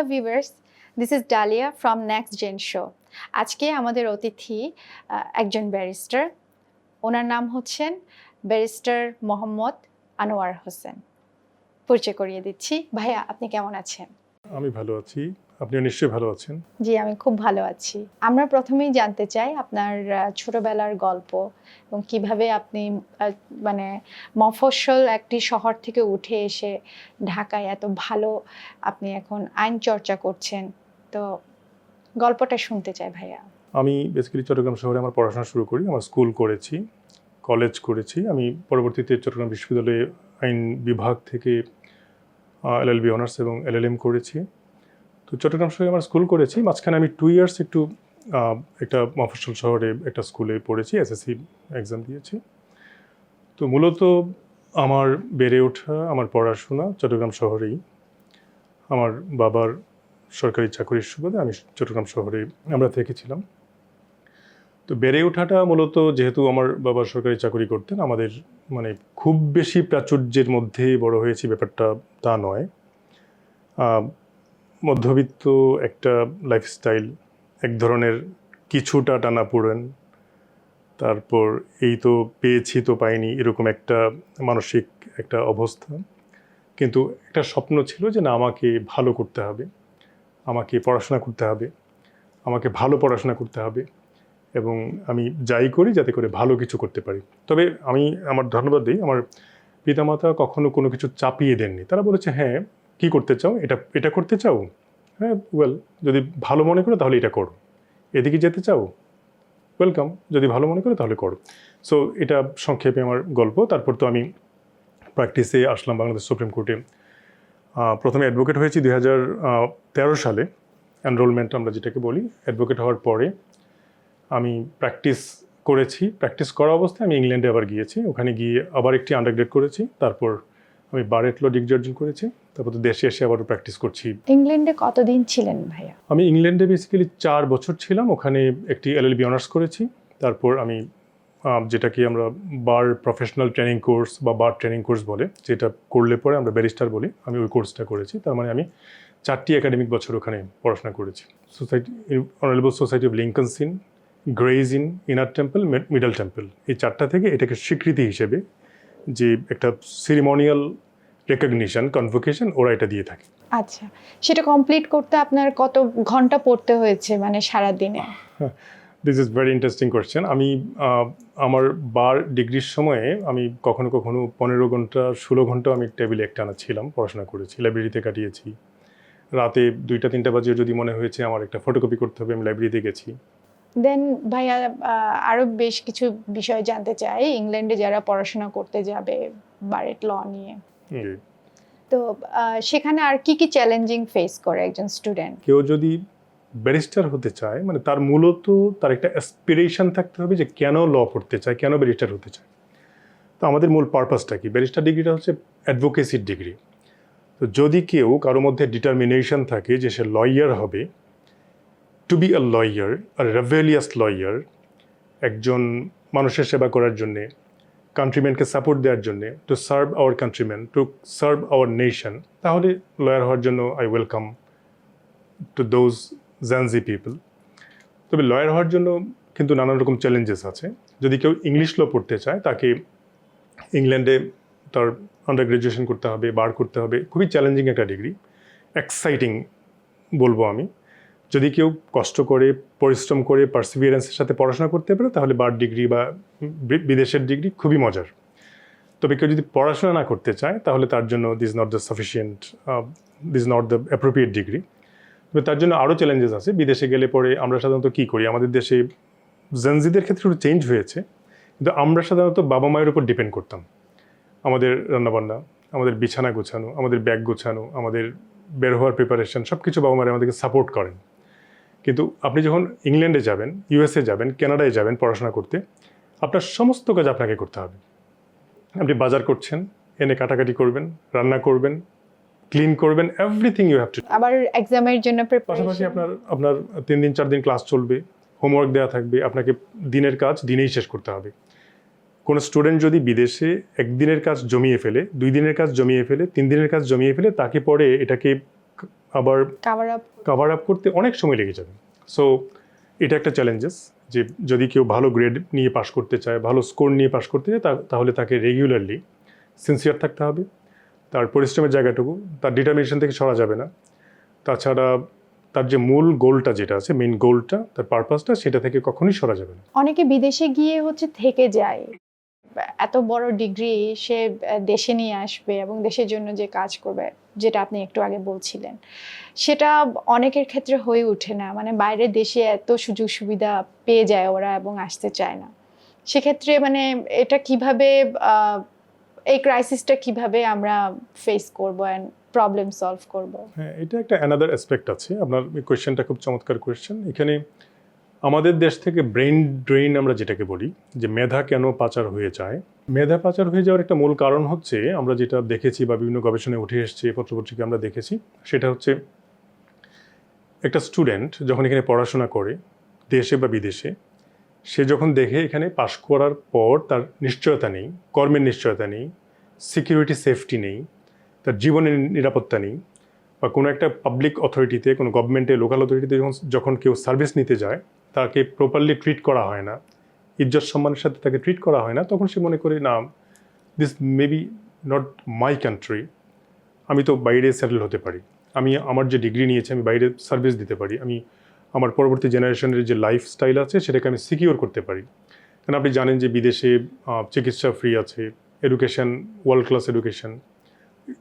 Hello viewers, this is Dalia from next gen show. আজকে আমাদের অতিথি একজন ব্যারিস্টার। ওনার নাম হচ্ছেন ব্যারিস্টার মোহাম্মদ আনোয়ার হোসেন। পরিচয় করিয়ে দিচ্ছি। ভাইয়া, আপনি কেমন আছেন? আমি ভালো আছি। আপনিও নিশ্চয়ই ভালো আছেন। জি আমি খুব ভালো আছি। আমরা প্রথমেই জানতে চাই আপনার ছোটবেলার গল্প এবং কীভাবে আপনি মানে মফস্বল একটি শহর থেকে উঠে এসে ঢাকায় এত ভালো আপনি এখন আইন চর্চা করছেন। তো গল্পটা শুনতে চাই ভাইয়া। আমি বেসিক্যালি চট্টগ্রাম শহরে আমার পড়াশোনা শুরু করি আমার স্কুল করেছি কলেজ করেছি। আমি পরবর্তীতে চট্টগ্রাম বিশ্ববিদ্যালয়ে আইন বিভাগ থেকে এলএলবি অনার্স এবং এলএলএম করেছি। তো চট্টগ্রাম শহরে আমার স্কুল করেছি, মাঝখানে আমি টু ইয়ার্স একটু একটা মফস্বল শহরে একটা স্কুলে পড়েছি এসএসসি এক্সাম দিয়েছি। তো মূলত আমার বেড়ে ওঠা, আমার পড়াশোনা চট্টগ্রাম শহরেই। আমার বাবার সরকারি চাকরির সুবাদে আমি চট্টগ্রাম শহরে আমরা থেকেছিলাম। তো বেড়ে ওঠাটা মূলত যেহেতু আমার বাবা সরকারি চাকরি করতেন, আমাদের মানে খুব বেশি প্রাচুর্যের মধ্যে বড় হয়েছি ব্যাপারটা তা নয়। মধ্যবিত্ত একটা লাইফস্টাইল এক ধরনের কিছুটা টানা পড়েন তারপর এই তো পেয়েছি তো পাইনি, এরকম একটা মানসিক একটা অবস্থা। কিন্তু একটা স্বপ্ন ছিল যে না, আমাকে ভালো করতে হবে, আমাকে পড়াশোনা করতে হবে, আমাকে ভালো পড়াশোনা করতে হবে। এবং আমি যাই করি যাতে করে ভালো কিছু করতে পারি। তবে আমি আমার ধন্যবাদ দিই, আমার পিতামাতা কখনো কোনো কিছু চাপিয়ে দেননি। তারা বলেছে হ্যাঁ কি করতে চাও? এটা এটা করতে চাও? হ্যাঁ ওয়েল যদি ভালো মনে করো তাহলে এটা করো। এদিকে যেতে চাও? ওয়েলকাম যদি ভালো মনে করো তাহলে করো। সো এটা সংক্ষেপে আমার গল্প। তারপর তো আমি প্র্যাকটিসে আসলাম বাংলাদেশ সুপ্রিম কোর্টে প্রথমে অ্যাডভোকেট হয়েছি দুই হাজার তেরো সালে। এনরোলমেন্ট আমরা যেটাকে বলি অ্যাডভোকেট হওয়ার পরে আমি প্র্যাকটিস করেছি প্র্যাকটিস করা অবস্থায় আমি ইংল্যান্ডে আবার গিয়েছি। ওখানে গিয়ে আবার একটি আন্ডারগ্রেড করেছি তারপর আমি বারেট ল ডিগ্রি অর্জন করেছি তারপর তো দেশে এসে আবারও প্র্যাকটিস করছি। ইংল্যান্ডে কতদিন ছিলেন ভাইয়া? আমি ইংল্যান্ডে বেসিক্যালি চার বছর ছিলাম ওখানে একটি এলএলবি অনার্স করেছি তারপর আমি যেটাকে আমরা বার প্রফেশনাল ট্রেনিং কোর্স বা বার ট্রেনিং কোর্স বলে যেটা করলে পরে আমরা ব্যারিস্টার বলি আমি ওই কোর্সটা করেছি। তার মানে আমি চারটি একাডেমিক বছর ওখানে পড়াশোনা করেছি। Society honourable society of Lincoln's Inn Gray's Inn Inner Temple Middle Temple এই চারটা থেকে এটাকে স্বীকৃতি হিসেবে যে একটা সিরিমোনিয়াল রেকগনিশন কনভোকেশন ওরা এটা দিয়ে থাকে। আচ্ছা সেটা কমপ্লিট করতে আপনার কত ঘণ্টা পড়তে হয়েছে মানে সারা দিনে this is very interesting question আমি আমার বার ডিগ্রির সময়ে আমি কখনো কখনো পনেরো ঘণ্টা ষোলো ঘণ্টা আমি টেবিলে একটানা ছিলাম পড়াশোনা করেছি লাইব্রেরিতে কাটিয়েছি। রাতে দুইটা তিনটা বাজে যদি মনে হয়েছে আমার একটা ফটোকপি করতে হবে আমি লাইব্রেরিতে গেছি। দেন ভাইয়া আহ, আরও বেশ কিছু বিষয় জানতে চাই। ইংল্যান্ডে যারা পড়াশোনা করতে যাবে বারেট ল নিয়ে। তো সেখানে আর কি কি চ্যালেঞ্জিং ফেস করে একজন স্টুডেন্ট কেউ যদি ব্যারিস্টার হতে চায় মানে তার মূলত তার একটা অ্যাসপিরেশন থাকতে হবে যে কেন ল পড়তে চায় কেন ব্যারিস্টার হতে চায়। তো আমাদের মূল পারপাসটা কি? ব্যারিস্টার ডিগ্রিটা হচ্ছে অ্যাডভোকেসির ডিগ্রি তো যদি কেউ কারোর মধ্যে ডিটারমিনেশন থাকে যে সে লয়ার হবে টু বি আ লয়ার আর রেভেলিয়াস লয়ার একজন মানুষের সেবা করার জন্যে কান্ট্রিম্যানকে সাপোর্ট দেওয়ার জন্যে to serve our countryman to serve our nation তাহলে লয়ার হওয়ার জন্য I welcome to those Gen Z people তবে লয়ার হওয়ার জন্য কিন্তু নানান রকম চ্যালেঞ্জেস আছে। যদি কেউ ইংলিশ ল পড়তে চায়, তাকে ইংল্যান্ডে তার আন্ডার গ্র্যাজুয়েশন করতে হবে বার করতে হবে, খুবই চ্যালেঞ্জিং একটা ডিগ্রি এক্সাইটিং বলব আমি। যদি কেউ কষ্ট করে, পরিশ্রম করে পার্সিভিয়ারেন্সের সাথে পড়াশোনা করতে পারে, তাহলে বার ডিগ্রি বা বিদেশের ডিগ্রি খুবই মজার। তবে কেউ যদি পড়াশোনা না করতে চায়, তাহলে তার জন্য this not the sufficient this not the appropriate degree তবে তার জন্য আরও চ্যালেঞ্জেস আছে। বিদেশে গেলে পরে আমরা সাধারণত কী করি? আমাদের দেশে জেনজিদের ক্ষেত্রে একটু চেঞ্জ হয়েছে, কিন্তু আমরা সাধারণত বাবা মায়ের উপর ডিপেন্ড করতাম। আমাদের রান্নাবান্না, আমাদের বিছানা গোছানো, আমাদের ব্যাগ গোছানো, আমাদের বের হওয়ার প্রিপারেশন সব কিছু বাবা মায়ের আমাদেরকে সাপোর্ট করেন। কিন্তু আপনি যখন ইংল্যান্ডে যাবেন ইউএসএ যাবেন কানাডায় যাবেন পড়াশোনা করতে আপনার সমস্ত কাজ আপনাকে করতে হবে। আপনি বাজার করছেন এনে কাটাকাটি করবেন রান্না করবেন ক্লিন করবেন এভরিথিং ইউ হ্যাভ টু আবার এক্সামের জন্য পাশাপাশি আপনার আপনার তিন দিন চার দিন ক্লাস চলবে হোমওয়ার্ক দেওয়া থাকবে আপনাকে দিনের কাজ দিনেই শেষ করতে হবে। কোনো স্টুডেন্ট যদি বিদেশে একদিনের কাজ জমিয়ে ফেলে দুই দিনের কাজ জমিয়ে ফেলে তিন দিনের কাজ জমিয়ে ফেলে তাকে পরে এটাকে আবার কাভার আপ কাভার আপ করতে অনেক সময় লেগে যাবে। সো এটা একটা চ্যালেঞ্জেস যে যদি কেউ ভালো গ্রেড নিয়ে পাশ করতে চায় ভালো স্কোর নিয়ে পাশ করতে চায় তাহলে তাকে রেগুলারলি সিনসিয়ার থাকতে হবে। তার পরিশ্রমের জায়গাটুকু তার ডিটারমিনেশন থেকে সরা যাবে না। তাছাড়া তার যে মূল গোলটা যেটা আছে মেইন গোলটা তার পারপাসটা সেটা থেকে কখনোই সরা যাবে না। অনেকে বিদেশে গিয়ে হচ্ছে থেকে যায়। এত বড় ডিগ্রি সে দেশে নিয়ে আসবে এবং দেশের জন্য যে কাজ করবে, যেটা আপনি একটু আগে বলছিলেন, সেটা অনেকের ক্ষেত্রে হয়ে ওঠে না। মানে বাইরের দেশে এত সুযোগ সুবিধা পেয়ে যায় ওরা এবং আসতে চায় না। সেক্ষেত্রে মানে এটা কীভাবে এই ক্রাইসিসটা কীভাবে আমরা ফেস করব অ্যান্ড প্রবলেম সলভ করব? হ্যাঁ এটা একটা অ্যানাদার অ্যাসপেক্ট আছে। আপনার কোয়েশ্চেনটা খুব চমৎকার কোয়েশ্চেন এখানে আমাদের দেশ থেকে ব্রেন ড্রেন আমরা যেটাকে বলি, যে মেধা কেন পাচার হয়ে যায়? মেধা পাচার হয়ে যাওয়ার একটা মূল কারণ হচ্ছে, আমরা যেটা দেখেছি বা বিভিন্ন গবেষণায় উঠে এসেছে পত্রপত্রিকা আমরা দেখেছি, সেটা হচ্ছে একটা স্টুডেন্ট যখন এখানে পড়াশোনা করে, দেশে বা বিদেশে, সে যখন দেখে এখানে পাশ করার পর তার নিশ্চয়তা নেই, কর্মের নিশ্চয়তা নেই সিকিউরিটি সেফটি নেই, তার জীবনের নিরাপত্তা নেই, বা কোনো একটা পাবলিক অথরিটিতে কোনো গভর্নমেন্টে লোকাল অথরিটিতে যখন যখন কেউ সার্ভিস নিতে যায় তাকে প্রপারলি ট্রিট করা হয় না, ইজ্জত সম্মানের সাথে তাকে ট্রিট করা হয় না, তখন সে মনে করে, না this maybe not my country আমি তো বাইরে সেটেল হতে পারি। আমি আমার যে ডিগ্রি নিয়েছি, আমি বাইরে সার্ভিস দিতে পারি। আমি আমার পরবর্তী জেনারেশনের যে লাইফস্টাইল আছে, সেটাকে আমি সিকিওর করতে পারি। কারণ আপনি জানেন যে বিদেশে চিকিৎসা ফ্রি আছে এডুকেশন ওয়ার্ল্ড ক্লাস এডুকেশন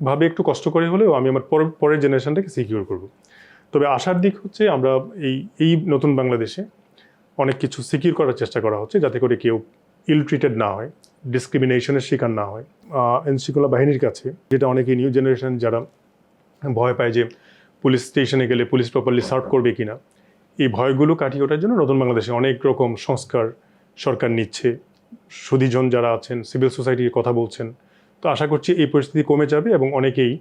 ভাবে একটু কষ্ট করে হলেও আমি আমার পর- পরের জেনারেশনটাকে সিকিউর করব। তবে আশার দিক হচ্ছে, আমরা এই এই নতুন বাংলাদেশে অনেক কিছু সিকিউর করার চেষ্টা করা হচ্ছে যাতে করে কেউ ইল ট্রিটেড না হয় ডিসক্রিমিনেশনের শিকার না হয়। এনশৃঙ্খলা বাহিনীর কাছে যেটা অনেকে নিউ জেনারেশন যারা ভয় পায় যে পুলিশ স্টেশনে গেলে পুলিশ প্রপারলি সার্ভ করবে কিনা, এই ভয়গুলো কাটিয়ে ওঠার জন্য নতুন বাংলাদেশে অনেক রকম সংস্কার সরকার নিচ্ছে। সুদীজন যারা আছেন সিভিল সোসাইটির কথা বলছেন, তো আশা করছি এই পরিস্থিতি কমে যাবে এবং অনেকেই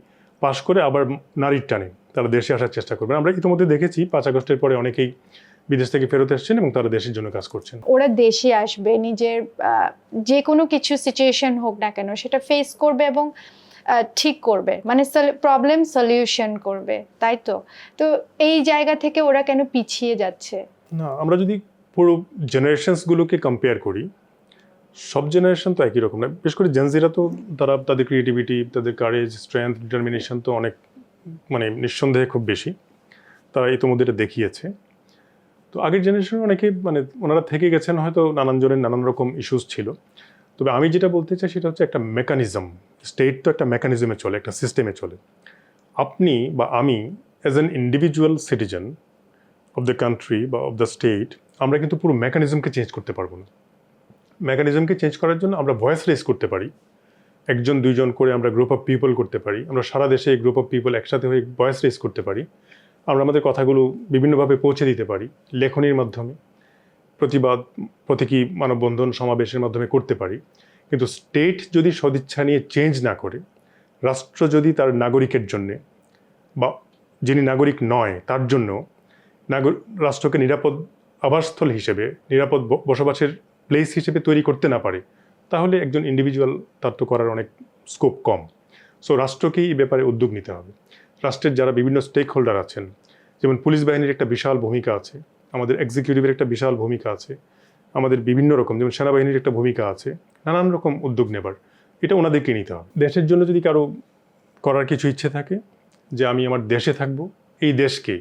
পাশ করে আবার নারীর টানে তারা দেশে আসার চেষ্টা করবে। আমরা ইতিমধ্যে দেখেছি, পাঁচ আগস্টের পরে অনেকেই বিদেশ থেকে ফেরত এসেছেন এবং তারা দেশের জন্য কাজ করছেন। ওরা দেশে আসবে নিজের যে কোনো কিছু সিচুয়েশন হোক না কেন সেটা ফেস করবে এবং ঠিক করবে। মানে প্রবলেম সলিউশন করবে তাই তো? তো এই জায়গা থেকে ওরা কেন পিছিয়ে যাচ্ছে? না আমরা যদি পুরো জেনারেশনসগুলোকে কম্পেয়ার করি সব জেনারেশন তো একই রকম না। বিশেষ করে জেনজিরা তো তারা তাদের ক্রিয়েটিভিটি তাদের কারেজ স্ট্রেংথ ডিটারমিনেশন তো অনেক মানে নিঃসন্দেহে খুব বেশি। তারা ইতিমধ্যে এটা দেখিয়েছে। তো আগের জেনারেশনে অনেকে মানে ওনারা থেকে গেছেন হয়তো নানান জনের নানান রকম ইস্যুস ছিল। তবে আমি যেটা বলতে চাই সেটা হচ্ছে একটা মেকানিজম স্টেট তো একটা মেকানিজমে চলে, একটা সিস্টেমে চলে। আপনি বা আমি as an individual citizen of the country বা অফ দ্য স্টেট আমরা কিন্তু পুরো মেকানিজমকে চেঞ্জ করতে পারব না। মেকানিজমকে চেঞ্জ করার জন্য আমরা ভয়েস রেস করতে পারি। একজন, দুইজন করে আমরা গ্রুপ অফ পিপল করতে পারি। আমরা সারা দেশে গ্রুপ অফ পিপল একসাথে হয়ে ভয়েস রেস করতে পারি। আমরা আমাদের কথাগুলো বিভিন্নভাবে পৌঁছে দিতে পারি লেখনির মাধ্যমে, প্রতিবাদ, প্রতীকী মানববন্ধন সমাবেশের মাধ্যমে করতে পারি। কিন্তু স্টেট যদি সদিচ্ছা নিয়ে চেঞ্জ না করে, রাষ্ট্র যদি তার নাগরিকের জন্যে বা যিনি নাগরিক নয়, তার জন্য নাগর, রাষ্ট্রকে নিরাপদ আবাসস্থল হিসেবে, নিরাপদ বসবাসের প্লেস হিসেবে তৈরি করতে না পারে, তাহলে একজন ইন্ডিভিজুয়াল তার তো করার অনেক স্কোপ কম। সো রাষ্ট্রকেই এই ব্যাপারে উদ্যোগ নিতে হবে। রাষ্ট্রের যারা বিভিন্ন স্টেক হোল্ডার আছেন যেমন পুলিশ বাহিনীর একটা বিশাল ভূমিকা আছে, আমাদের এক্সিকিউটিভের একটা বিশাল ভূমিকা আছে, আমাদের বিভিন্ন রকম, যেমন সেনাবাহিনীর একটা ভূমিকা আছে, নানান রকম উদ্যোগ নেবার। এটা ওনাদেরকে নিতে হবে। দেশের জন্য যদি কারও করার কিছু ইচ্ছে থাকে, যে আমি আমার দেশে থাকব, এই দেশকে,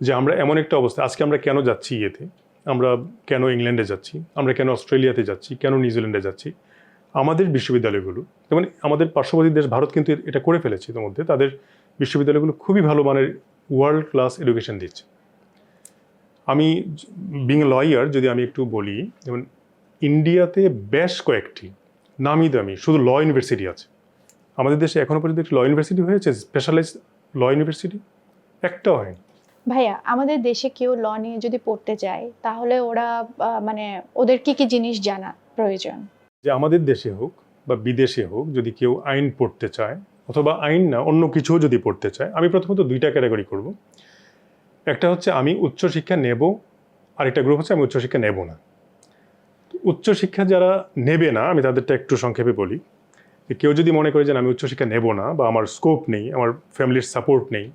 যে আমরা এমন একটা অবস্থা, আজকে আমরা কেন যাচ্ছি ইয়েতে? আমরা কেন ইংল্যান্ডে যাচ্ছি? আমরা কেন অস্ট্রেলিয়াতে যাচ্ছি? কেন নিউজিল্যান্ডে যাচ্ছি? আমাদের বিশ্ববিদ্যালয়গুলো, যেমন আমাদের পার্শ্ববর্তী দেশ ভারত কিন্তু এটা করে ফেলেছে ইতিমধ্যে, তাদের বিশ্ববিদ্যালয়গুলো খুবই ভালো মানের ওয়ার্ল্ড ক্লাস এডুকেশন দিচ্ছে। আমি বিং লয়ার যদি আমি একটু বলি যেমন ইন্ডিয়াতে বেশ কয়েকটি নামি দামি শুধু ল ইউনিভার্সিটি আছে। আমাদের দেশে এখনও পর্যন্ত একটি ল ইউনিভার্সিটি হয়েছে স্পেশালাইজ ল ইউনিভার্সিটি একটাও হয়নি। ভাইয়া আমাদের দেশে কেউ ল নিয়ে যদি পড়তে চায় তাহলে ওরা মানে ওদের কি কি জিনিস জানা প্রয়োজন? যে আমাদের দেশে হোক বা বিদেশে হোক যদি কেউ আইন পড়তে চায় অথবা আইন না, অন্য কিছুও যদি পড়তে চায়, আমি প্রথমত দুইটা ক্যাটাগরি করব। একটা হচ্ছে আমি উচ্চশিক্ষা নেব আর একটা গ্রুপ হচ্ছে আমি উচ্চশিক্ষা নেব না। উচ্চশিক্ষা যারা নেবে না, আমি তাদেরটা একটু সংক্ষেপে বলি। কেউ যদি মনে করে যে আমি উচ্চশিক্ষা নেব না বা আমার স্কোপ নেই, আমার ফ্যামিলির সাপোর্ট নেই,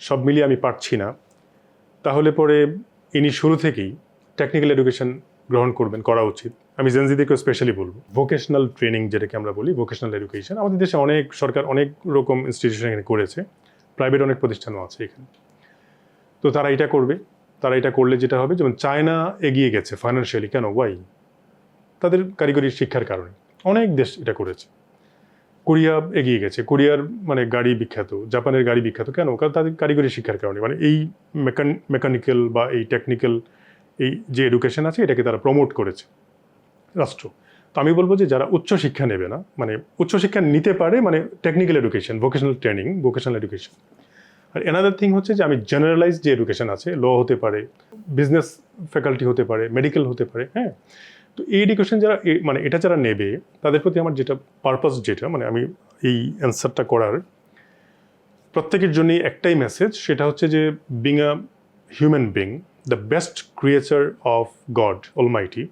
সব মিলিয়ে আমি পারছি না, তাহলে পরে ইনি শুরু থেকেই টেকনিক্যাল এডুকেশন গ্রহণ করবেন, করা উচিত। আমি জেনজিদেরকেও স্পেশালি বলব। ভোকেশনাল ট্রেনিং যেটাকে আমরা বলি ভোকেশনাল এডুকেশন আমাদের দেশে অনেক সরকার অনেক রকম ইনস্টিটিউশন এখানে করেছে। প্রাইভেট অনেক প্রতিষ্ঠানও আছে এখানে। তো তারা এটা করবে, তারা এটা করলে যেটা হবে, যেমন চায়না এগিয়ে গেছে ফাইন্যান্সিয়ালি কেন? ওয়াই তাদের কারিগরি শিক্ষার কারণে। অনেক দেশ এটা করেছে। কোরিয়া এগিয়ে গেছে। কোরিয়ার মানে গাড়ি বিখ্যাত, জাপানের গাড়ি বিখ্যাত, কেন? কারণ তাদের কারিগরি শিক্ষার কারণে। মানে এই মেকান মেকানিক্যাল বা এই টেকনিক্যাল এই যে এডুকেশন আছে, এটাকে তারা প্রমোট করেছে। রাষ্ট্র। তো আমি বলব যে যারা উচ্চ শিক্ষা নেবে না মানে উচ্চ শিক্ষা নিতে পারে মানে technical education vocational training vocational education আর এনাদার থিং হচ্ছে যে আমি জেনারেলাইজ যে এডুকেশন আছে ল হতে পারে বিজনেস ফ্যাকাল্টি হতে পারে মেডিকেল হতে পারে হ্যাঁ? তো এই এডুকেশন যারা মানে এটা যারা নেবে, তাদের প্রতি আমার যেটা পারপাস যেটা মানে আমি এই অ্যান্সারটা করার, প্রত্যেকের জন্যই একটাই মেসেজ সেটা হচ্ছে যে being a human being the best creature of God Almighty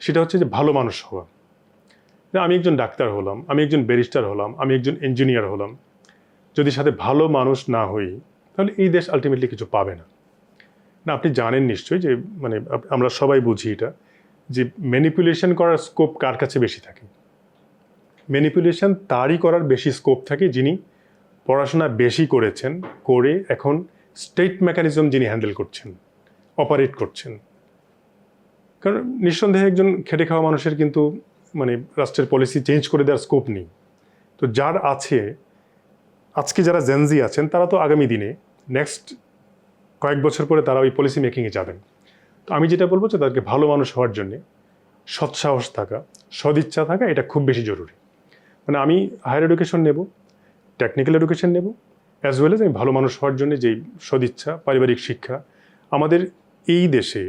সেটা হচ্ছে যে ভালো মানুষ হওয়া। আমি একজন ডাক্তার হলাম, আমি একজন ব্যারিস্টার হলাম, আমি একজন ইঞ্জিনিয়ার হলাম। যদি সাথে ভালো মানুষ না হই, তাহলে এই দেশ আলটিমেটলি কিছু পাবে না। না, আপনি জানেন নিশ্চয়ই যে মানে আমরা সবাই বুঝি এটা, যে ম্যানিপুলেশন করার স্কোপ কার কাছে বেশি থাকে? ম্যানিপুলেশন তারই করার বেশি স্কোপ থাকে যিনি পড়াশোনা বেশি করেছেন, করে এখন স্টেট মেকানিজম যিনি হ্যান্ডেল করছেন অপারেট করছেন। কারণ নিঃসন্দেহে একজন খেটে খাওয়া মানুষের কিন্তু মানে রাষ্ট্রের পলিসি চেঞ্জ করে দেওয়ার স্কোপ নেই। তো যার আছে, আজকে যারা জেনজি আছেন, তারা তো আগামী দিনে নেক্সট কয়েক বছর পরে তারা ওই পলিসি মেকিংয়ে যাবেন। তো আমি যেটা বলব যে তাদেরকে ভালো মানুষ হওয়ার জন্যে সৎসাহস থাকা, সদিচ্ছা থাকা, এটা খুব বেশি জরুরি। মানে আমি হায়ার এডুকেশন নেব টেকনিক্যাল এডুকেশন নেব অ্যাজ ওয়েল এজ আমি ভালো মানুষ হওয়ার জন্য যেই সদিচ্ছা, পারিবারিক শিক্ষা, আমাদের এই দেশে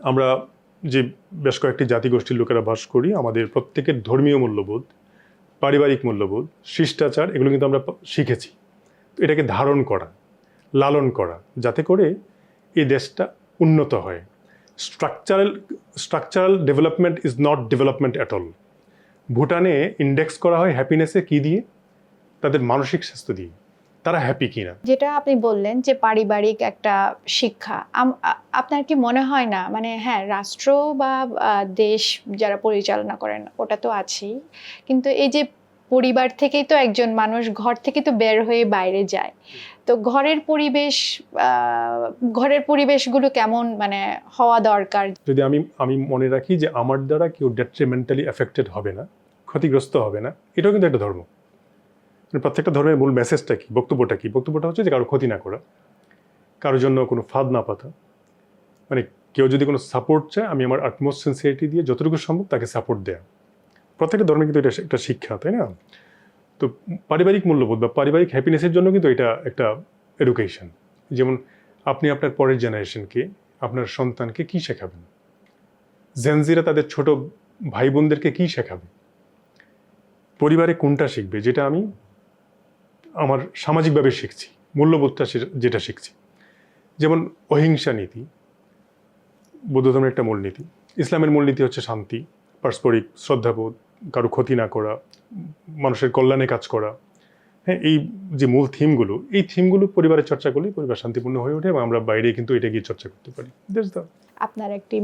আমরা যে বেশ কয়েকটি জাতিগোষ্ঠীর লোকেরা বাস করি, আমাদের প্রত্যেকের ধর্মীয় মূল্যবোধ, পারিবারিক মূল্যবোধ, শিষ্টাচার, এগুলো কিন্তু আমরা শিখেছি। এটাকে ধারণ করা, লালন করা, যাতে করে এই দেশটা উন্নত হয়। Structural structural development is not development at all ভুটানে index করা হয় হ্যাপিনেসে কি দিয়ে? তাদের মানসিক স্বাস্থ্য দিয়ে। তারা হ্যাপি কিনা? যেটা আপনি বললেন যে পারিবারিক একটা শিক্ষা আপনার কি মনে হয় না? মানে হ্যাঁ রাষ্ট্র বা দেশ যারা পরিচালনা করেন ওটা তো আছেই কিন্তু এই যে পরিবার থেকেই তো একজন মানুষ ঘর থেকে তো বের হয়ে বাইরে যায়। তো ঘরের পরিবেশ ঘরের পরিবেশগুলো কেমন মানে হওয়া দরকার? যদি আমি আমি মনে রাখি যে আমার দ্বারা কেউ ডেট্রিমেন্টালি এফেক্টেড হবে না ক্ষতিগ্রস্ত হবে না এটাও কিন্তু একটা ধর্ম। প্রত্যেকটা ধর্মের মূল মেসেজটা কি? বক্তব্যটা কি? বক্তব্যটা হচ্ছে যে কারও ক্ষতি না করা, কারোর জন্য কোনো ফাঁদ না পাতা। মানে কেউ যদি কোনো সাপোর্ট চায়, আমি আমার আটমোস্ট সিনসিয়ারিটি দিয়ে যতটুকু সম্ভব তাকে সাপোর্ট দেয়া। প্রত্যেকটা ধর্মে কিন্তু এটা একটা শিক্ষা, তাই না? তো পারিবারিক মূল্যবোধ বা পারিবারিক হ্যাপিনেসের জন্য কিন্তু এটা একটা এডুকেশন যেমন আপনি আপনার পরের জেনারেশনকে আপনার সন্তানকে কি শেখাবেন? জেনজিরা তাদের ছোট ভাই বোনদেরকে কী শেখাবে? পরিবারে কোনটা শিখবে? যেটা আমি আমার সামাজিকভাবে শিখছি, মূল্যবোধটা যেটা শিখছি। যেমন অহিংসা নীতি, বৌদ্ধ ধর্মের একটা মূলনীতি। ইসলামের মূলনীতি হচ্ছে শান্তি, পারস্পরিক শ্রদ্ধাবোধ, কারও ক্ষতি না করা, মানুষের কল্যাণে কাজ করা। হ্যাঁ এই যে মূল থিমগুলো, এই থিমগুলো পরিবারে চর্চা করলে পরিবার শান্তিপূর্ণ হয়ে ওঠে এবং আমরা বাইরে কিন্তু এটা গিয়ে চর্চা করতে পারি। আপনার একটি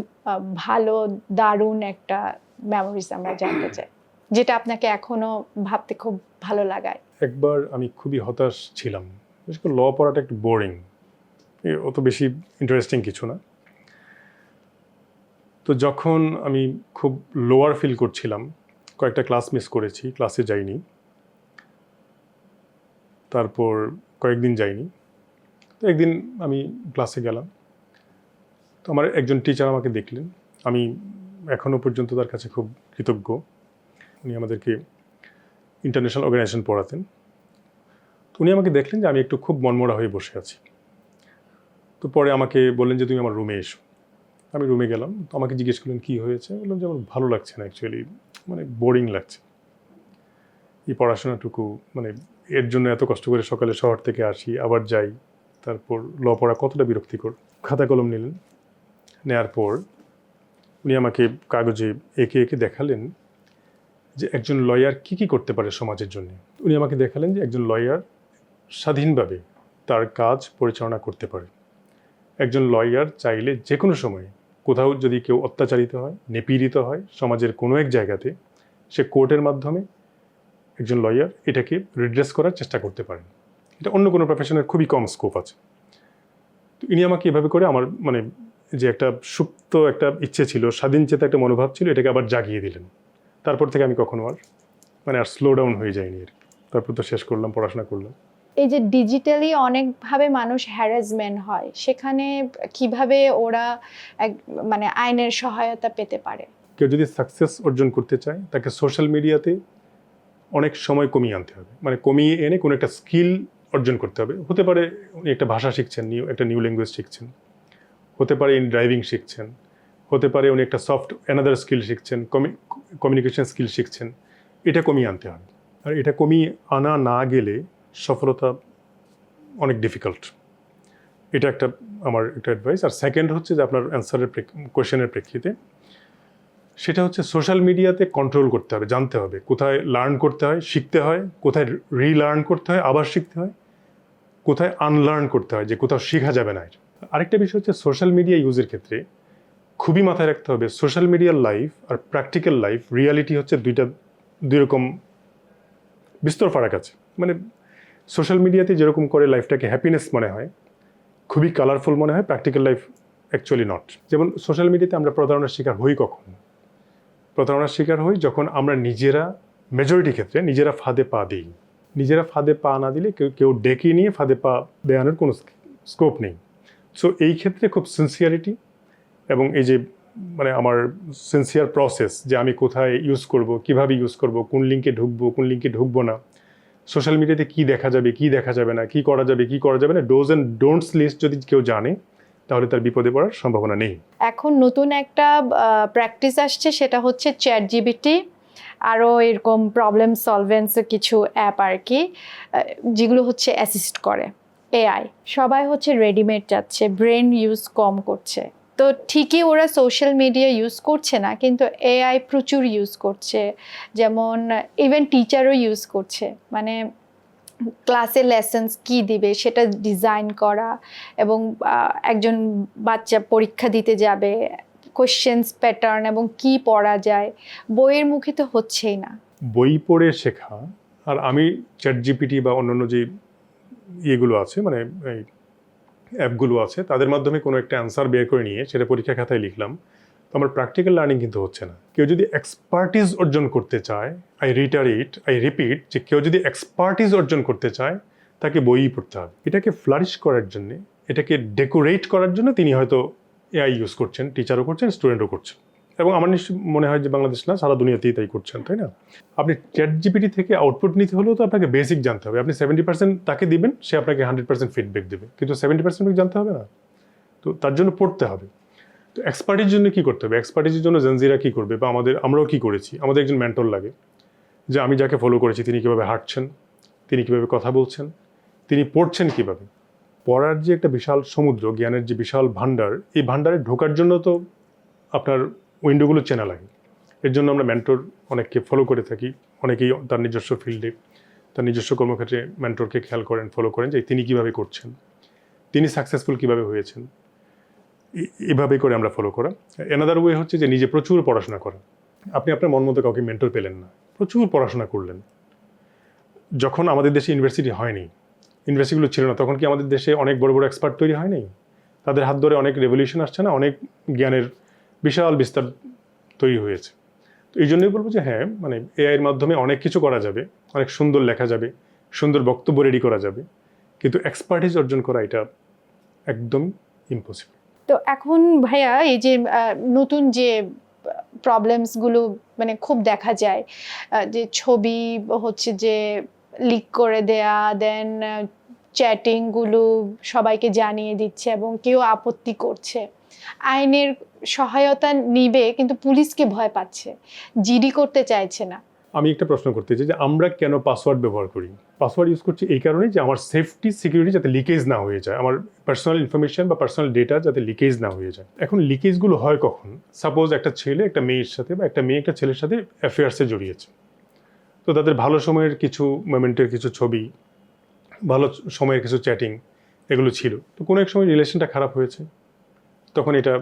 ভালো, দারুণ একটা মেমোরিজ আমরা জানতে চাই। যেটা আপনাকে এখনও ভাবতে খুব ভালো লাগায়? একবার আমি খুবই হতাশ ছিলাম। বিশেষ করে ল পড়াটা একটু বোরিং অত বেশি ইন্টারেস্টিং কিছু না। তো যখন আমি খুব লোয়ার ফিল করছিলাম, কয়েকটা ক্লাস মিস করেছি ক্লাসে যাইনি। তারপর কয়েকদিন যাইনি। তো একদিন আমি ক্লাসে গেলাম। তো আমার একজন টিচার আমাকে দেখলেন। আমি এখনও পর্যন্ত তার কাছে খুব কৃতজ্ঞ। উনি আমাদেরকে ইন্টারন্যাশনাল অর্গানাইজেশন পড়াতেন। তো উনি আমাকে দেখলেন যে আমি একটু খুব মনমরা হয়ে বসে আছি। তো পরে আমাকে বললেন যে, তুমি আমার রুমে এসো। আমি রুমে গেলাম। তো আমাকে জিজ্ঞেস করলেন, কী হয়েছে? বললাম যে, আমার ভালো লাগছে না অ্যাকচুয়ালি মানে বোরিং লাগছে। এই পড়াশোনাটুকু মানে এর জন্য এত কষ্ট করে সকালে শহর থেকে আসি, আবার যাই, তারপর ল পড়া কতটা বিরক্তিকর। খাতা কলম নিলেন। নেয়ার পর উনি আমাকে কাগজে এঁকে এঁকে দেখালেন। যে একজন লয়ার কি কি করতে পারে সমাজের জন্য? উনি আমাকে দেখালেন যে একজন লয়ার স্বাধীনভাবে তার কাজ পরিচালনা করতে পারে। একজন লয়ার চাইলে যে কোনো সময় কোথাও যদি কেউ অত্যাচারিত হয়, নিপীড়িত হয় সমাজের কোনো এক জায়গাতে, সে কোর্টের মাধ্যমে একজন লয়ার এটাকে রিড্রেস করার চেষ্টা করতে পারেন। এটা অন্য কোনো প্রফেশনের খুবই কম স্কোপ আছে। তো ইনি আমাকে এভাবে করে আমার মানে যে একটা সুপ্ত একটা ইচ্ছে ছিল স্বাধীন চেতা একটা মনোভাব ছিল, এটাকে আবার জাগিয়ে দিলেন। তারপর থেকে আমি কখনো আর মানে আর স্লো ডাউন হয়ে যায়নি আর তারপর তো শেষ করলাম পড়াশোনা করলাম। এই যে ডিজিটালি অনেকভাবে মানুষ হ্যারাসমেন্ট হয় সেখানে কীভাবে ওরা এক মানে আইনের সহায়তা পেতে পারে? কেউ যদি সাকসেস অর্জন করতে চায় তাকে সোশ্যাল মিডিয়াতে অনেক সময় কমিয়ে আনতে হবে। মানে কমিয়ে এনে কোনো একটা স্কিল অর্জন করতে হবে। হতে পারে উনি একটা ভাষা শিখছেন নিউ একটা নিউ ল্যাঙ্গুয়েজ শিখছেন। হতে পারে ইন ড্রাইভিং শিখছেন। হতে পারে উনি একটা সফট অ্যানাদার স্কিল শিখছেন কমিউনিকেশন স্কিল শিখছেন। এটা কমিয়ে আনতে হবে। আর এটা কমিয়ে আনা না গেলে সফলতা অনেক ডিফিকাল্ট এটা একটা আমার একটা অ্যাডভাইস আর সেকেন্ড হচ্ছে যে আপনার অ্যান্সারের কোয়েশনের প্রেক্ষিতে, সেটা হচ্ছে সোশ্যাল মিডিয়াতে কন্ট্রোল করতে হবে, জানতে হবে। কোথায় লার্ন করতে হয়, শিখতে হয়, কোথায় রিলার্ন করতে হয়, আবার শিখতে হয়, কোথায় আনলার্ন করতে হয়, যে কোথাও শেখা যাবে না। আরেকটা বিষয় হচ্ছে সোশ্যাল মিডিয়া ইউজের ক্ষেত্রে খুবই মাথায় রাখতে হবে সোশ্যাল মিডিয়ার লাইফ আর প্র্যাকটিক্যাল লাইফ রিয়ালিটি হচ্ছে দুইটা, দুই রকম বিস্তর ফারাক আছে। মানে সোশ্যাল মিডিয়াতে যেরকম করে লাইফটাকে হ্যাপিনেস মনে হয়, খুবই কালারফুল মনে হয় প্র্যাকটিক্যাল লাইফ অ্যাকচুয়ালি নট যেমন সোশ্যাল মিডিয়াতে আমরা প্রতারণার শিকার হই কখন? প্রতারণার শিকার হই যখন আমরা নিজেরা মেজরিটি ক্ষেত্রে নিজেরা ফাঁদে পা দিই। নিজেরা ফাঁদে পা না দিলে কেউ কেউ ডেকে নিয়ে ফাঁদে পা দেওয়ানোর কোনো স্কোপ নেই। সো এই ক্ষেত্রে খুব সিনসিয়ারিটি এবং এই যে মানে আমার সিনসিয়ার প্রসেস যে আমি কোথায় ইউজ করব, কীভাবে ইউজ করব, কোন লিঙ্কে ঢুকবো, কোন লিঙ্কে ঢুকবো না সোশ্যাল মিডিয়াতে কি দেখা যাবে, কি দেখা যাবে না, কি করা যাবে, কি করা যাবে না ডোজ অ্যান্ড ডোন্টস লিস্ট যদি কেউ জানে, তাহলে তার বিপদে পড়ার সম্ভাবনা নেই। এখন নতুন একটা প্র্যাকটিস আসছে, সেটা হচ্ছে চ্যাট জিবিটি আরও এরকম প্রবলেম সলভেন্স কিছু অ্যাপ আর কি যেগুলো হচ্ছে অ্যাসিস্ট করে এআই সবাই হচ্ছে রেডিমেড যাচ্ছে ব্রেন ইউজ কম করছে। তো ঠিকই ওরা সোশ্যাল মিডিয়া ইউজ করছে না, কিন্তু এআই প্রচুর ইউজ করছে। যেমন ইভেন টিচারও ইউজ করছে। মানে ক্লাসে লেসেন্স কি দিবে, সেটা ডিজাইন করা এবং একজন বাচ্চা পরীক্ষা দিতে যাবে কোশ্চেন্স প্যাটার্ন এবং কি পড়া যায়, বইয়ের মুখে তো হচ্ছেই না। বই পড়ে শেখা, আর আমি চ্যাট জিপিটি বা অন্যান্য যে ইয়েগুলো আছে মানে অ্যাপগুলো আছে, তাদের মাধ্যমে কোনো একটা অ্যান্সার বের করে নিয়ে সেটা পরীক্ষা খাতায় লিখলাম। তো আমার প্র্যাকটিক্যাল লার্নিং কিন্তু হচ্ছে না। কেউ যদি এক্সপার্টিস অর্জন করতে চায় I reiterate I repeat যে কেউ যদি এক্সপার্টিস অর্জন করতে চায়, তাকে বইই পড়তে হবে। এটাকে ফ্লারিশ করার জন্যে, এটাকে ডেকোরেট করার জন্য তিনি হয়তো এআই ইউজ করছেন টিচারও করছেন স্টুডেন্টও করছেন। এবং আমার নিশ্চয় মনে হয় যে বাংলাদেশ না সারা দুনিয়াতেই তাই করছেন, তাই না? আপনি চ্যাট জিপিটি থেকে আউটপুট নিতে হলেও তো আপনাকে বেসিক জানতে হবে। আপনি সেভেন্টি পার্সেন্ট তাকে দিবেন, সে আপনাকে হান্ড্রেড পার্সেন্ট ফিডব্যাক দেবে। কিন্তু সেভেন্টি পার্সেন্ট জানতে হবে না? তো তার জন্য পড়তে হবে। তো এক্সপার্টির জন্য কি করতে হবে? এক্সপার্টিজের জন্য জেনজিরা কি করবে? বা আমাদের, আমরাও কি করেছি? আমাদের একজন মেন্টর লাগে, যে আমি যাকে ফলো করেছি, তিনি কীভাবে হাঁটছেন, তিনি কীভাবে কথা বলছেন, তিনি পড়ছেন কীভাবে? পড়ার যে একটা বিশাল সমুদ্র, জ্ঞানের যে বিশাল ভান্ডার এই ভান্ডারে ঢোকার জন্য তো আপনার উইন্ডোগুলো চেনা লাগে। এর জন্য আমরা মেন্টর অনেককে ফলো করে থাকি। অনেকেই তার নিজস্ব ফিল্ডে তার নিজস্ব কর্মক্ষেত্রে মেন্টরকে খেয়াল করেন ফলো করেন যে তিনি কীভাবে করছেন, তিনি সাকসেসফুল কীভাবে হয়েছেন। এভাবে করে আমরা ফলো করা। এনাদার ওয়ে হচ্ছে যে নিজে প্রচুর পড়াশোনা করা। আপনি আপনার মন মতো কাউকে মেন্টর পেলেন না। প্রচুর পড়াশোনা করলেন। যখন আমাদের দেশে ইউনিভার্সিটি হয়নি ইউনিভার্সিটিগুলো ছিল না, তখন কি আমাদের দেশে অনেক বড় বড় এক্সপার্ট তৈরি হয়নি? তাদের হাত ধরে অনেক রেভলিউশন আসছে না? অনেক জ্ঞানের বিশাল বিস্তার তৈরি হয়েছে। তো এই জন্যই বলব যে হ্যাঁ মানে এআই এর মাধ্যমে অনেক কিছু করা যাবে, অনেক সুন্দর লেখা যাবে, সুন্দর বক্তব্য রেডি করা যাবে, কিন্তু এক্সপার্টিস অর্জন করা এটা একদম ইম্পসিবল তো এখন ভাইয়া, এই যে নতুন যে প্রবলেমসগুলো মানে খুব দেখা যায় যে ছবি হচ্ছে যে লিক করে দেয়া দেন চ্যাটিংগুলো সবাইকে জানিয়ে দিচ্ছে এবং কেউ আপত্তি করছে। আইনের সহায়তা নিবে, কিন্তু পুলিশকে ভয় পাচ্ছে, জিডি করতে চাইছে না। আমি একটা প্রশ্ন করতে চাই যে আমরা কেন পাসওয়ার্ড ব্যবহার করি? পাসওয়ার্ড ইউজ করছি এই কারণে যে আমার সেফটি, সিকিউরিটি যাতে লিকেজ না হয়ে যায়, আমার পার্সোনাল ইনফরমেশন বা পার্সোনাল ডেটা যাতে লিকেজ না হয়ে যায়। এখন লিকেজগুলো হয় কখন? সাপোজ একটা ছেলে, একটা মেয়ের সাথে বা একটা মেয়ে একটা ছেলের সাথে অ্যাফেয়ার্সে জড়িয়েছে। তো তাদের ভালো সময়ের কিছু মোমেন্টের কিছু ছবি, ভালো সময়ের কিছু চ্যাটিং, এগুলো ছিল। তো কোনো এক সময় রিলেশনটা খারাপ হয়েছে। তখন এটা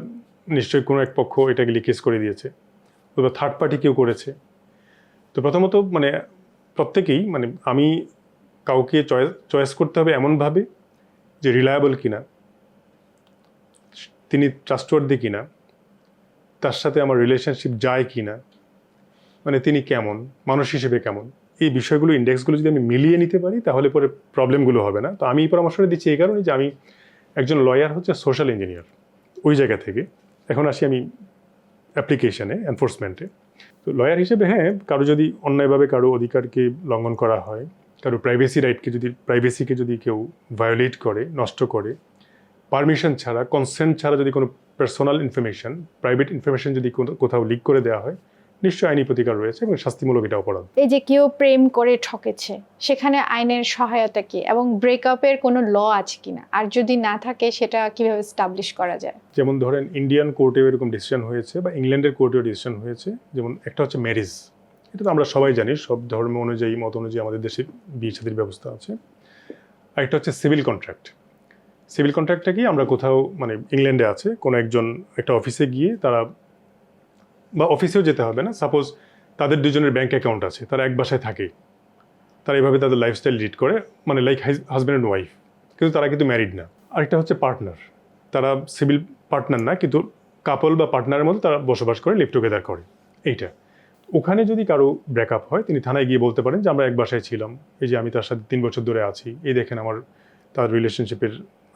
নিশ্চয়ই কোনো এক পক্ষ এটাকে লিকেজ করে দিয়েছে, অথবা থার্ড পার্টি কেউ করেছে। তো প্রথমত মানে প্রত্যেকেই মানে আমি কাউকে চয়েস চয়েস করতে হবে এমনভাবে যে রিলায়েবল কিনা, তিনি ট্রাস্টওয়ার্দি কিনা, তার সাথে আমার রিলেশনশিপ যায় কিনা মানে তিনি কেমন, মানুষ হিসেবে কেমন, এই বিষয়গুলো ইন্ডেক্সগুলো যদি আমি মিলিয়ে নিতে পারি, তাহলে পরে প্রবলেমগুলো হবে না। তো আমি এই পরামর্শটা দিচ্ছি এই কারণে যে আমি একজন লয়ার হচ্ছে সোশ্যাল ইঞ্জিনিয়ার ওই জায়গা থেকে। এখন আসি আমি অ্যাপ্লিকেশনে এনফোর্সমেন্টে তো লয়ার হিসেবে হ্যাঁ কারও যদি অন্যায়ভাবে কারও অধিকারকে লঙ্ঘন করা হয়, কারও প্রাইভেসি রাইটকে যদি প্রাইভেসিকে যদি কেউ ভায়োলেট করে, নষ্ট করে পারমিশন ছাড়া কনসেন্ট ছাড়া যদি কোনো পার্সোনাল ইনফরমেশন প্রাইভেট ইনফরমেশন যদি কোথাও লিক করে দেওয়া হয় নিশ্চয়ই আইনি প্রতিকার রয়েছে এবং শাস্তিমূলক এটা অপরাধ। এই যে কেউ প্রেম করে ঠকেছে সেখানে আইনের সহায়তা কি এবং ব্রেকআপের কোনো ল আছে কিনা? আর যদি না থাকে সেটা কীভাবে স্টাবলিশ করা যায়? যেমন ধরেন ইন্ডিয়ান কোর্টেও এরকম ডিসিশন হয়েছে বা ইংল্যান্ডের কোর্টেও ডিসিশন হয়েছে। যেমন একটা হচ্ছে ম্যারেজ এটা তো আমরা সবাই জানি সব ধর্ম অনুযায়ী মত অনুযায়ী আমাদের দেশে বিয়ে সাথীর ব্যবস্থা আছে। আর একটা হচ্ছে সিভিল কন্ট্রাক্ট সিভিল কন্ট্রাক্টটা কি আমরা কোথাও মানে ইংল্যান্ডে আছে কোনো একজন একটা অফিসে গিয়ে তারা বা অফিসেও যেতে হবে না। সাপোজ তাদের দুজনের ব্যাঙ্ক অ্যাকাউন্ট আছে, তারা এক বাসায় থাকে। তারা এইভাবে তাদের লাইফস্টাইল লিড করে মানে লাইক হাজব্যান্ড অ্যান্ড ওয়াইফ কিন্তু তারা কিন্তু ম্যারিড না। আরেকটা হচ্ছে পার্টনার তারা সিভিল পার্টনার না, কিন্তু কাপল বা পার্টনারের মধ্যে তারা বসবাস করে লিভ টুগেদার করে। এইটা। ওখানে যদি কারও ব্রেকআপ হয়, তিনি থানায় গিয়ে বলতে পারেন যে, আমরা এক বাসায় ছিলাম। এই যে আমি তার সাথে তিন বছর ধরে আছি। এই দেখেন আমার, তার রিলেশনশিপের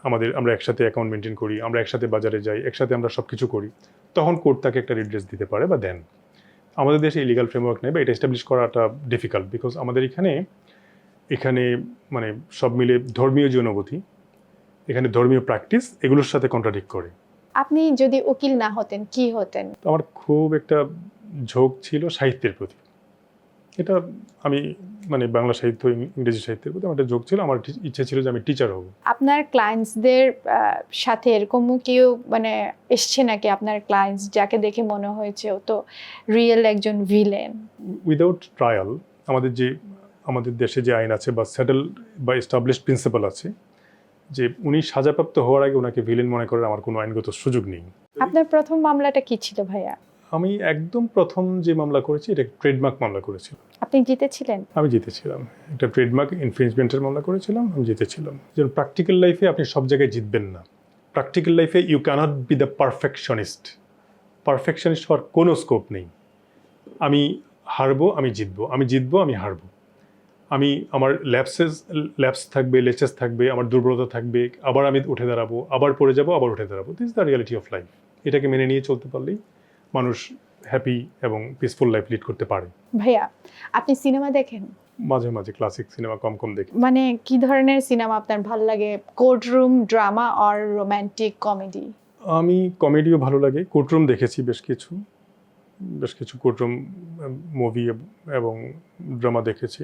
আমাদের আমরা একসাথে অ্যাকাউন্ট মেনটেন করি আমরা একসাথে বাজারে যাই একসাথে আমরা সব কিছু করি তখন কোর্ট তাকে একটা রিড্রেস দিতে পারে বা দেন। আমাদের দেশে এই লিগাল ফ্রেমওয়ার্ক নেই বা এটা এস্টাবলিশ করাটা ডিফিকাল্ট বিকজ আমাদের এখানে এখানে মানে সব মিলে ধর্মীয় যে অনুভূতি এখানে ধর্মীয় প্র্যাকটিস এগুলোর সাথে কন্ট্রাডিক্ট করে। আপনি যদি উকিল না হতেন কি হতেন? আমার খুব একটা ঝোঁক ছিল সাহিত্যের প্রতি। এটা আমি মানে বাংলা সাহিত্য ইংরেজি সাহিত্যের প্রতি আমার একটা ঝোঁক ছিল আমার ইচ্ছে ছিল যে আমি টিচার হব। আপনার ক্লায়েন্টসদের সাথে এরকম কেউ মানে এসছে নাকি আপনার ক্লায়েন্টস যাকে দেখে মনে হয়েছে ও তো রিয়েল একজন ভিলেন উইদাউট ট্রায়াল আমাদের যে আমাদের দেশে যে আইন আছে বা সেটেল বা এস্টাবলিশ প্রিন্সিপাল আছে যে উনি সাজাপ্রাপ্ত হওয়ার আগে ওনাকে ভিলেন মনে করার আমার কোনো আইনগত সুযোগ নেই। আপনার প্রথম মামলাটা কি ছিল ভাইয়া? আমি একদম প্রথম যে মামলা করেছি এটা ট্রেডমার্ক মামলা করেছিলাম। আপনি জিতেছিলেন? আমি জিতেছিলাম। একটা ট্রেডমার্ক ইনফ্রিঞ্জমেন্টের মামলা করেছিলাম আমি জিতেছিলাম। যেমন প্র্যাকটিক্যাল লাইফে আপনি সব জায়গায় জিতবেন না। প্র্যাকটিক্যাল লাইফে you cannot be the perfectionist perfectionist হওয়ার কোনো স্কোপ নেই। আমি হারবো আমি জিতবো। আমি জিতবো আমি হারবো। আমি আমার ল্যাপসেস ল্যাপস থাকবে লেচেস থাকবে আমার দুর্বলতা থাকবে আবার আমি উঠে দাঁড়াবো আবার পড়ে যাব আবার উঠে দাঁড়াবো। This the reality of life এটাকে মেনে নিয়ে চলতে পারলেই মানুষ হ্যাপি এবং পিসফুল লাইফ লিড করতে পারে। ভাইয়া আপনি সিনেমা দেখেন? মাঝে মাঝে ক্লাসিক সিনেমা কম কম দেখি। মানে কি ধরনের সিনেমা আপনার ভালো লাগে? কোর্টরুম ড্রামা আর রোমান্টিক কমেডি আমি কমেডিও ভালো লাগে। কোর্টরুম দেখেছি বেশ কিছু। বেশ কিছু কোর্টরুম মুভি এবং ড্রামা দেখেছি।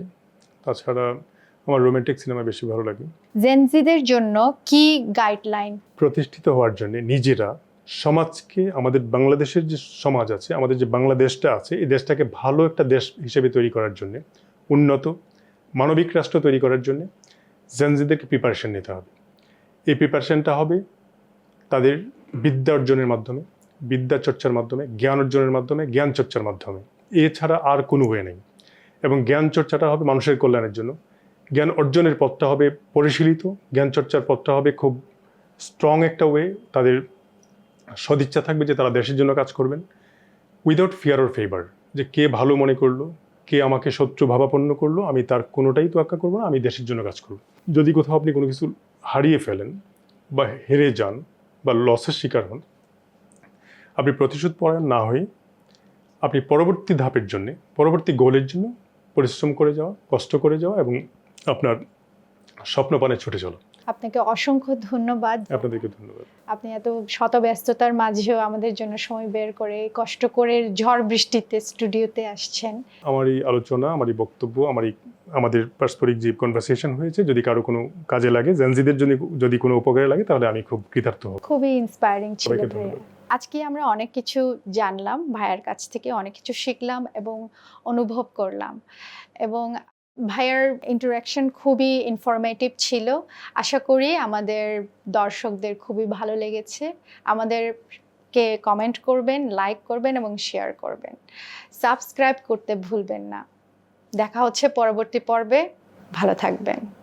তাছাড়া আমার রোমান্টিক সিনেমা বেশি ভালো লাগে। জেনজিদের জন্য কি গাইডলাইন প্রতিষ্ঠিত হওয়ার জন্য নিজেরা সমাজকে, আমাদের বাংলাদেশের যে সমাজ আছে, আমাদের যে বাংলাদেশটা আছে, এই দেশটাকে ভালো একটা দেশ হিসেবে তৈরি করার জন্য, উন্নত মানবিক রাষ্ট্র তৈরি করার জন্য জেনজিদেরকে প্রিপারেশন নিতে হবে। এই প্রিপারেশনটা হবে তাদের বিদ্যা অর্জনের মাধ্যমে, বিদ্যা চর্চার মাধ্যমে, জ্ঞান অর্জনের মাধ্যমে, জ্ঞান চর্চার মাধ্যমে। এছাড়া আর কোনো ওয়ে নেই। এবং জ্ঞান চর্চাটা হবে মানুষের কল্যাণের জন্য। জ্ঞান অর্জনের পথটা হবে পরিশীলিত। জ্ঞান চর্চার পথটা হবে খুব স্ট্রং একটা ওয়ে তাদের সদিচ্ছা থাকবে যে তারা দেশের জন্য কাজ করবেন উইদাউট ফিয়ার ওর ফেভার যে কে ভালো মনে করল, কে আমাকে শত্রু ভাবাপন্ন করল, আমি তার কোনোটাই তো তোয়াক্কা করব না, আমি দেশের জন্য কাজ করব। যদি কোথাও আপনি কোনো কিছু হারিয়ে ফেলেন বা হেরে যান বা লসের শিকার হন, আপনি প্রতিশোধ পরায়ণ না হয়ে আপনি পরবর্তী ধাপের জন্য, পরবর্তী গোলের জন্য পরিশ্রম করে যাওয়া, কষ্ট করে যাওয়া এবং আপনার স্বপ্নপানে ছুটে চলা। আপনাকে অসংখ্য ধন্যবাদ। আপনাদেরকে ধন্যবাদ। আপনি এত শত ব্যস্ততার মাঝেও আমাদের জন্য সময় বের করে কষ্ট করে ঝড় বৃষ্টিতে স্টুডিওতে আসছেন। আমার এই আলোচনা আমার এই বক্তব্য আমার এই আমাদের পারস্পরিক যে কনভারসেশন হয়েছে যদি কারও কোনো কাজে লাগে জেনজিদের জন্য যদি কোনো উপকারে লাগে তাহলে আমি খুব কৃতার্থ হব। খুবই ইন্সপায়ারিং ছিল আজকে আমরা অনেক কিছু জানলাম ভাইয়ার কাছ থেকে অনেক কিছু শিখলাম এবং অনুভব করলাম। এবং ভাইয়ার ইন্টারাকশন খুবই ইনফরমেটিভ ছিল। আশা করি আমাদের দর্শকদের খুবই ভালো লেগেছে। আমাদের কে কমেন্ট করবেন লাইক করবেন এবং শেয়ার করবেন। সাবস্ক্রাইব করতে ভুলবেন না। দেখা হচ্ছে পরবর্তী পর্বে। ভালো থাকবেন।